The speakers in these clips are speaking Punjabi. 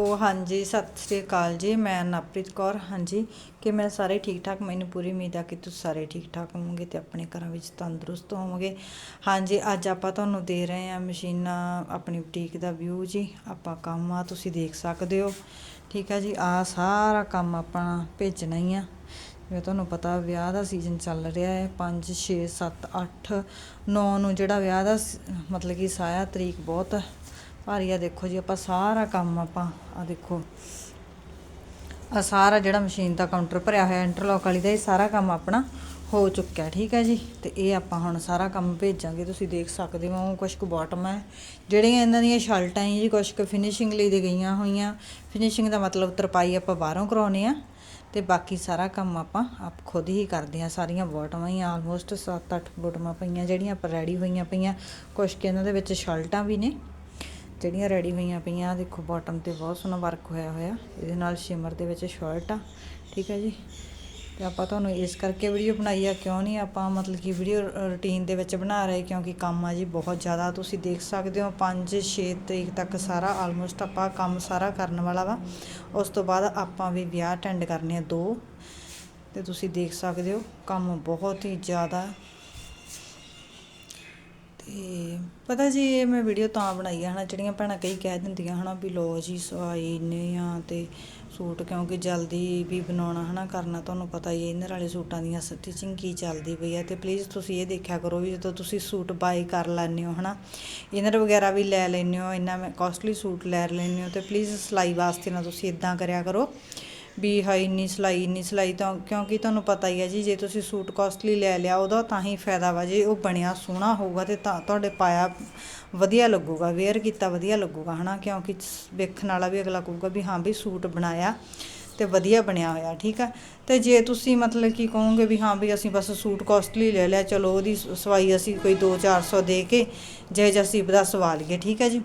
ਉਹ ਹਾਂਜੀ, ਸਤਿ ਸ੍ਰੀ ਅਕਾਲ ਜੀ। ਮੈਂ ਨਵਪ੍ਰੀਤ ਕੌਰ। ਹਾਂਜੀ, ਕਿ ਮੈਂ ਸਾਰੇ ਠੀਕ ਠਾਕ ਮੈਨੂੰ ਪੂਰੀ ਉਮੀਦ ਆ ਕਿ ਤੁਸੀਂ ਸਾਰੇ ਠੀਕ ਠਾਕ ਹੋਵੋਗੇ ਤੇ ਆਪਣੇ ਘਰਾਂ ਵਿੱਚ ਤੰਦਰੁਸਤ ਹੋਵੋਗੇ। ਹਾਂਜੀ, ਅੱਜ ਆਪਾਂ ਤੁਹਾਨੂੰ ਦੇ ਰਹੇ ਹਾਂ ਮਸ਼ੀਨਾਂ ਆਪਣੀ ਬੁਟੀਕ ਦਾ ਵਿਊ ਜੀ। ਆਪਾਂ ਕੰਮ ਆ, ਤੁਸੀਂ ਦੇਖ ਸਕਦੇ ਹੋ। ਠੀਕ ਆ ਜੀ, ਆ ਸਾਰਾ ਕੰਮ ਆਪਾਂ ਭੇਜਣਾ ਹੀ ਆ। ਜਿਵੇਂ ਤੁਹਾਨੂੰ ਪਤਾ, ਵਿਆਹ ਦਾ ਸੀਜ਼ਨ ਚੱਲ ਰਿਹਾ ਹੈ। 5 6 7 8 9 ਨੂੰ ਜਿਹੜਾ ਵਿਆਹ ਦਾ ਮਤਲਬ ਕਿ ਸਾਇਆ ਤਰੀਕ ਬਹੁਤ ਭਾਰੀ ਆ ਦੇਖੋ ਜੀ, ਆਪਾਂ ਸਾਰਾ ਕੰਮ ਆਪਾਂ ਆ ਦੇਖੋ। ਆ ਸਾਰਾ ਜਿਹੜਾ ਮਸ਼ੀਨ ਦਾ ਕਾਊਂਟਰ ਭਰਿਆ ਹੋਇਆ ਇੰਟਰਲੌਕ ਵਾਲੀ ਦਾ, ਇਹ ਸਾਰਾ ਕੰਮ ਆਪਣਾ ਹੋ ਚੁੱਕਿਆ, ਠੀਕ ਹੈ ਜੀ? ਤੇ ਇਹ ਆਪਾਂ ਹੁਣ ਸਾਰਾ ਕੰਮ ਭੇਜਾਂਗੇ, ਤੁਸੀਂ ਦੇਖ ਸਕਦੇ ਹੋ ਕੁਝ ਕੁ ਬਾਟਮ ਹੈ। ਜਿਹੜੀਆਂ ਇਹਨਾਂ ਦੀਆਂ ਸ਼ਰਟਾਂ ਹੈ ਜੀ ਕੁਝ ਕੁ ਫਿਨਿਸ਼ਿੰਗ ਲਈ ਦੇ ਗਈਆਂ ਹੋਈਆਂ। ਫਿਨਿਸ਼ਿੰਗ ਦਾ ਮਤਲਬ ਤਰਪਾਈ ਆਪਾਂ ਬਾਹਰੋਂ ਕਰਾਉਨੇ ਆ। ਤੇ ਬਾਕੀ ਸਾਰਾ ਕੰਮ ਆਪਾਂ ਆਪ ਖੁਦ ਹੀ ਕਰਦੇ ਆ, ਸਾਰੀਆਂ ਬਾਟਮਾਂ ਹੀ ਆਲਮੋਸਟ 7-8 ਬਾਟਮਾਂ ਪਈਆਂ ਜਿਹੜੀਆਂ ਆਪਾਂ ਰੈਡੀ ਹੋਈਆਂ ਪਈਆਂ। ਕੁਝ ਕਿ ਇਹਨਾਂ ਦੇ ਵਿੱਚ ਸ਼ਰਟਾਂ ਵੀ ਨੇ। ਜਿਹੜੀਆਂ ਰੈਡੀ ਹੋਈਆਂ ਪਈਆਂ, ਦੇਖੋ ਬਾਟਮ ਤੇ ਬਹੁਤ ਸੋਹਣਾ ਵਰਕ ਹੋਇਆ ਹੋਇਆ। ਇਹਦੇ ਨਾਲ ਸ਼ਿਮਰ ਦੇ ਵਿੱਚ ਸ਼ਰਟ ਆ, ਠੀਕ ਹੈ ਜੀ। ਤੇ ਆਪਾਂ ਤੁਹਾਨੂੰ ਇਸ ਕਰਕੇ ਵੀਡੀਓ ਬਣਾਈ ਆ, ਕਿਉਂ ਨਹੀਂ ਆਪਾਂ ਮਤਲਬ ਕਿ ਵੀਡੀਓ ਰੁਟੀਨ ਦੇ ਵਿੱਚ ਬਣਾ ਰਹੇ, ਕਿਉਂਕਿ ਕੰਮ ਆ ਜੀ ਬਹੁਤ ਜ਼ਿਆਦਾ। ਤੁਸੀਂ ਦੇਖ ਸਕਦੇ ਹੋ 5-6 ਤਰੀਕ ਤੱਕ ਸਾਰਾ ਆਲਮੋਸਟ ਆਪਾਂ ਕੰਮ ਸਾਰਾ ਕਰਨ ਵਾਲਾ ਵਾ। ਉਸ ਤੋਂ ਬਾਅਦ ਆਪਾਂ ਵੀ ਵਿਆਹ ਅਟੈਂਡ ਕਰਨੇ ਆ ਦੋ। ਤੇ ਤੁਸੀਂ ਦੇਖ ਸਕਦੇ ਹੋ, ਕੰਮ ਬਹੁਤ ਹੀ ਜ਼ਿਆਦਾ ਤੇ ਪਤਾ ਜੀ, ਇਹ ਮੈਂ ਵੀਡੀਓ ਤਾਂ ਬਣਾਈ ਆ ਹਨਾ, ਜਿਹੜੀਆਂ ਭੈਣਾਂ ਕਈ ਕਹਿ ਦਿੰਦੀਆਂ ਹਨਾ ਵੀ ਲੋ ਜੀ ਸਵਾਈ ਨੇ ਆ ਤੇ ਸੂਟ ਕਿਉਂਕਿ ਜਲਦੀ ਵੀ ਬਣਾਉਣਾ ਹਨਾ, ਕਰਨਾ ਤੁਹਾਨੂੰ ਪਤਾ ਹੀ ਹੈ ਇਹਨਾਂ ਵਾਲੇ ਸੂਟਾਂ ਦੀਆਂ ਸਟਿਚਿੰਗ ਕੀ ਚੱਲਦੀ ਪਈ ਹੈ ਤੇ ਪਲੀਜ਼ ਤੁਸੀਂ ਇਹ ਦੇਖਿਆ ਕਰੋ ਵੀ ਜਦੋਂ ਤੁਸੀਂ ਸੂਟ ਬਾਈ ਕਰ ਲੈਂਦੇ ਹੋ ਹਨਾ, ਇਨਰ ਵਗੈਰਾ ਵੀ ਲੈ ਲੈਂਦੇ ਹੋ, ਇੰਨਾ ਮੈਂ ਕਾਸਟਲੀ ਸੂਟ ਲੈ ਲੈਂਦੇ ਹੋ ਤੇ ਪਲੀਜ਼ ਸਿਲਾਈ ਵਾਸਤੇ ਨਾ ਤੁਸੀਂ ਇਦਾਂ ਕਰਿਆ ਕਰੋ। ਵੀ ਹਾਈ ਇੰਨੀ ਸਿਲਾਈ ਇੰਨੀ ਸਿਲਾਈ ਤਾਂ ਕਿਉਂਕਿ ਤੁਹਾਨੂੰ ਪਤਾ ਹੀ ਹੈ ਜੀ, ਜੇ ਤੁਸੀਂ ਸੂਟ ਕਾਸਟਲੀ ਲੈ ਲਿਆ, ਉਹਦਾ ਤਾਂ ਹੀ ਫਾਇਦਾ ਵਾ ਜੇ ਉਹ ਬਣਿਆ ਸੋਹਣਾ ਹੋਊਗਾ ਤੇ ਤਾਂ ਤੁਹਾਡੇ ਪਾਇਆ ਵਧੀਆ ਲੱਗੂਗਾ ਵੇਅਰ ਕੀਤਾ ਵਧੀਆ ਲੱਗੂਗਾ, ਹਨਾ? ਕਿਉਂਕਿ ਵੇਖਣ ਵਾਲਾ ਵੀ ਅਗਲਾ ਕਹੂਗਾ ਵੀ ਹਾਂ ਵੀ ਸੂਟ ਬਣਾਇਆ ਤੇ ਵਧੀਆ ਬਣਿਆ ਹੋਇਆ, ਠੀਕ ਆ ਤੇ ਜੇ ਤੁਸੀਂ ਮਤਲਬ ਕਿ ਕਹੋਗੇ ਵੀ ਹਾਂ ਵੀ ਅਸੀਂ ਬਸ ਸੂਟ ਕਾਸਟਲੀ ਲੈ ਲਿਆ, ਚਲੋ ਉਹਦੀ ਸਵਾਈ ਅਸੀਂ ਕੋਈ 2-400 ਦੇ ਕੇ ਜੇ ਜੇ ਅਸੀਂ ਦਾ ਸਵਾ ਲਈਏ, ਠੀਕ ਹੈ ਜੀ?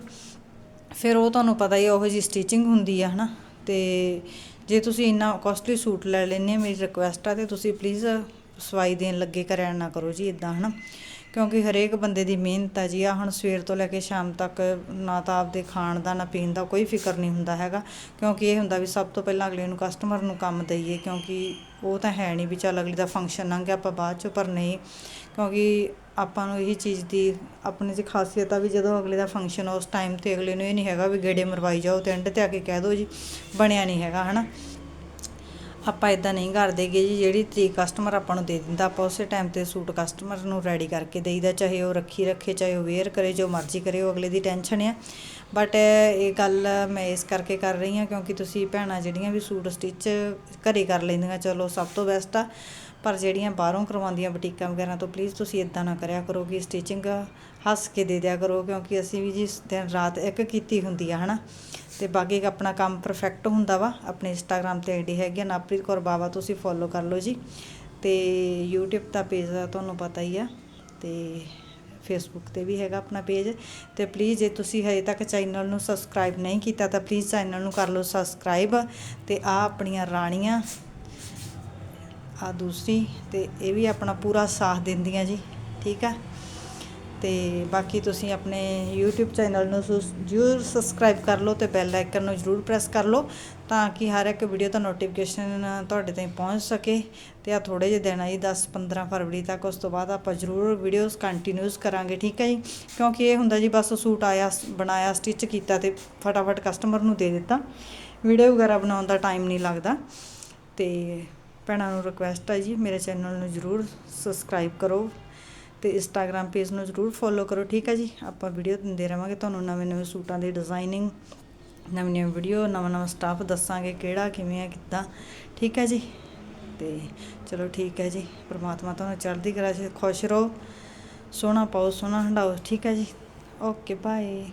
ਫਿਰ ਉਹ ਤੁਹਾਨੂੰ ਪਤਾ ਹੀ ਆ ਉਹੋ ਜੀ ਸਟਿਚਿੰਗ ਹੁੰਦੀ ਆ ਹਨਾ? ਤੇ ਜੇ ਤੁਸੀਂ ਇੰਨਾ ਕੋਸਟਲੀ ਸੂਟ ਲੈ ਲੈਂਦੇ ਮੇਰੀ ਰਿਕੁਐਸਟ ਆ ਤੇ ਤੁਸੀਂ ਪਲੀਜ਼ ਸਵਾਈ ਦੇਣ ਲੱਗੇ ਕਰਿਆ ਨਾ ਕਰੋ ਜੀ ਇਦਾਂ ਹਨਾ? ਕਿਉਂਕਿ ਹਰੇਕ ਬੰਦੇ ਦੀ ਮਿਹਨਤ ਆ ਜੀ। ਆ ਹੁਣ ਸਵੇਰ ਤੋਂ ਲੈ ਕੇ ਸ਼ਾਮ ਤੱਕ ਨਾ ਤਾਂ ਆਪਦੇ ਖਾਣ ਦਾ, ਨਾ ਪੀਣ ਦਾ ਕੋਈ ਫਿਕਰ ਨਹੀਂ ਹੁੰਦਾ ਹੈਗਾ। ਕਿਉਂਕਿ ਇਹ ਹੁੰਦਾ ਵੀ ਸਭ ਤੋਂ ਪਹਿਲਾਂ ਅਗਲੇ ਨੂੰ ਕਸਟਮਰ ਨੂੰ ਕੰਮ ਦਈਏ, ਕਿਉਂਕਿ ਉਹ ਤਾਂ ਹੈ ਨਹੀਂ ਵੀ ਚੱਲ ਅਗਲੀ ਦਾ ਫੰਕਸ਼ਨ ਲੰਘ ਗਿਆ ਆਪਾਂ ਬਾਅਦ ਚੋਂ, ਪਰ ਨਹੀਂ। ਕਿਉਂਕਿ ਆਪਾਂ ਨੂੰ ਇਹੀ ਚੀਜ਼ ਦੀ ਆਪਣੇ 'ਚ ਖਾਸੀਅਤ ਆ ਵੀ ਜਦੋਂ ਅਗਲੇ ਦਾ ਫੰਕਸ਼ਨ ਉਸ ਟਾਈਮ ਤੇ ਅਗਲੇ ਨੂੰ ਇਹ ਨਹੀਂ ਹੈਗਾ ਵੀ ਗੇੜੇ ਮਰਵਾਈ ਜਾਓ ਅਤੇ ਐਂਡ ਤੇ ਆ ਕੇ ਕਹਿ ਦਿਓ ਜੀ, ਬਣਿਆ ਨਹੀਂ ਹੈਗਾ ਹੈ ਨਾ ਆਪਾਂ ਇਦਾਂ ਨਹੀਂ ਕਰਦੇਗੇ ਜੀ ਜਿਹੜੀ ਤਰੀਕ ਕਸਟਮਰ ਆਪਾਂ ਨੂੰ ਦੇ ਦਿੰਦਾ, ਆਪਾਂ ਉਸੇ ਟਾਈਮ ਤੇ ਸੂਟ ਕਸਟਮਰ ਨੂੰ ਰੈਡੀ ਕਰਕੇ ਦੇਈਦਾ, ਚਾਹੇ ਉਹ ਰੱਖੀ ਰੱਖੇ, ਚਾਹੇ ਉਹ ਵੇਅਰ ਕਰੇ, ਜੋ ਮਰਜ਼ੀ ਕਰੇ, ਉਹ ਅਗਲੇ ਦੀ ਟੈਨਸ਼ਨ ਆ। ਬਟ ਇਹ ਗੱਲ ਮੈਂ ਇਸ ਕਰਕੇ ਕਰ ਰਹੀ ਹਾਂ ਕਿਉਂਕਿ ਤੁਸੀਂ ਭੈਣਾਂ ਜਿਹੜੀਆਂ ਵੀ ਸੂਟ ਸਟਿਚ ਘਰੇ ਕਰ ਲੈਂਦੀਆਂ, ਚਲੋ ਸਭ ਤੋਂ ਬੈਸਟ ਆ। ਪਰ ਜਿਹੜੀਆਂ ਬਾਹਰੋਂ ਕਰਵਾਉਂਦੀਆਂ ਬੁਟੀਕਾਂ ਵਗੈਰਾ ਤੋਂ ਪਲੀਜ਼ ਤੁਸੀਂ ਇਦਾਂ ਨਾ ਕਰਿਆ ਕਰੋ ਕਿ ਸਟਿਚਿੰਗ ਹੱਸ ਕੇ ਦੇ ਦਿਆ ਕਰੋ, ਕਿਉਂਕਿ ਅਸੀਂ ਵੀ ਜੀ ਦਿਨ ਰਾਤ ਇੱਕ ਕੀਤੀ ਹੁੰਦੀ ਆ, ਹਨਾ। ਤੇ ਬਾਕੀ ਆਪਣਾ ਕੰਮ ਪਰਫੈਕਟ ਹੁੰਦਾ ਵਾ, ਆਪਣੇ ਇੰਸਟਾਗ੍ਰam ਤੇ ਆਈਡੀ ਹੈਗੀ ਆ ਨਵਪ੍ਰੀਤ ਕੌਰ ਬਾਵਾ ਤੁਸੀਂ ਫੋਲੋ ਕਰ ਲਓ ਜੀ। ਤੇ YouTube ਦਾ ਪੇਜ ਦਾ ਤੁਹਾਨੂੰ ਪਤਾ ਹੀ ਆ, ਤੇ ਫੇਸਬੁੱਕ ਤੇ ਵੀ ਹੈਗਾ ਆਪਣਾ ਪੇਜ ਤੇ ਪਲੀਜ਼ ਜੇ ਤੁਸੀਂ ਹਜੇ ਤੱਕ ਚੈਨਲ ਨੂੰ ਸਬਸਕ੍ਰਾਈਬ ਨਹੀਂ ਕੀਤਾ, ਤਾਂ ਪਲੀਜ਼ ਚੈਨਲ ਨੂੰ ਕਰ ਲਓ ਸਬਸਕ੍ਰਾਈਬ ਤੇ ਆ ਆਪਣੀਆਂ ਰਾਣੀਆਂ ਆ ਦੂਸਰੀ, ਤੇ ਇਹ ਵੀ ਆਪਣਾ ਪੂਰਾ ਸਾਥ ਦਿੰਦੀਆਂ ਜੀ, ਠੀਕ ਆ? ਤੇ ਬਾਕੀ ਤੁਸੀਂ ਆਪਣੇ YouTube ਚੈਨਲ ਨੂੰ ਸੁ- ਜ਼ਰੂਰ ਸਬਸਕ੍ਰਾਈਬ ਕਰ ਲਓ ਤੇ ਬੈਲ ਆਈਕਨ ਨੂੰ ਜ਼ਰੂਰ ਪ੍ਰੈਸ ਕਰ ਲਓ ਤਾਂ ਕਿ ਹਰ ਇੱਕ ਵੀਡੀਓ ਦਾ ਨੋਟੀਫਿਕੇਸ਼ਨ ਤੁਹਾਡੇ ਤਾਈਂ ਪਹੁੰਚ ਸਕੇ ਤੇ ਆ ਥੋੜੇ ਜਿਹੇ ਦਿਨ ਆ ਜੀ 10 15 ਫਰਵਰੀ ਤੱਕ ਉਸ ਤੋਂ ਬਾਅਦ ਆਪਾਂ ਜ਼ਰੂਰ ਵੀਡੀਓਜ਼ ਕੰਟੀਨਿਊਸ ਕਰਾਂਗੇ, ਠੀਕ ਹੈ ਜੀ? ਕਿਉਂਕਿ ਇਹ ਹੁੰਦਾ ਜੀ ਬਸ ਸੂਟ ਆਇਆ, ਬਣਾਇਆ ਸਟਿਚ ਕੀਤਾ ਤੇ ਫਟਾਫਟ ਕਸਟਮਰ ਨੂੰ ਦੇ ਦਿੱਤਾ। ਵੀਡੀਓ ਵਗੈਰਾ ਬਣਾਉਣ ਦਾ ਟਾਈਮ ਨਹੀਂ ਲੱਗਦਾ ਤੇ ਭੈਣਾਂ ਨੂੰ ਰਿਕੁਐਸਟ ਹੈ ਜੀ, ਮੇਰੇ ਚੈਨਲ ਨੂੰ ਜ਼ਰੂਰ ਸਬਸਕ੍ਰਾਈਬ ਕਰੋ। ਤੇ ਇੰਸਟਾਗ੍ਰam ਪੇਜ ਨੂੰ ਜ਼ਰੂਰ ਫੋਲੋ ਕਰੋ, ਠੀਕ ਹੈ ਜੀ? ਆਪਾਂ ਵੀਡੀਓ ਦਿੰਦੇ ਰਵਾਂਗੇ ਤੁਹਾਨੂੰ ਨਵੇਂ ਨਵੇਂ ਸੂਟਾਂ ਦੀ ਡਿਜ਼ਾਈਨਿੰਗ ਨਵੀਂ ਨਵੀਂ ਵੀਡੀਓ ਨਵਾਂ ਨਵਾਂ ਸਟਾਫ ਦੱਸਾਂਗੇ ਕਿਹੜਾ ਕਿਵੇਂ ਹੈ, ਕਿੱਦਾਂ, ਠੀਕ ਹੈ ਜੀ? ਤੇ ਚਲੋ ਠੀਕ ਹੈ ਜੀ, ਪ੍ਰਮਾਤਮਾ ਤੁਹਾਨੂੰ ਚੜ੍ਹਦੀ ਕਲਾ 'ਚ ਖੁਸ਼ ਰਹੋ, ਸੋਹਣਾ ਪਾਓ, ਸੋਹਣਾ ਹੰਡਾਓ, ਠੀਕ ਹੈ ਜੀ? Okay bye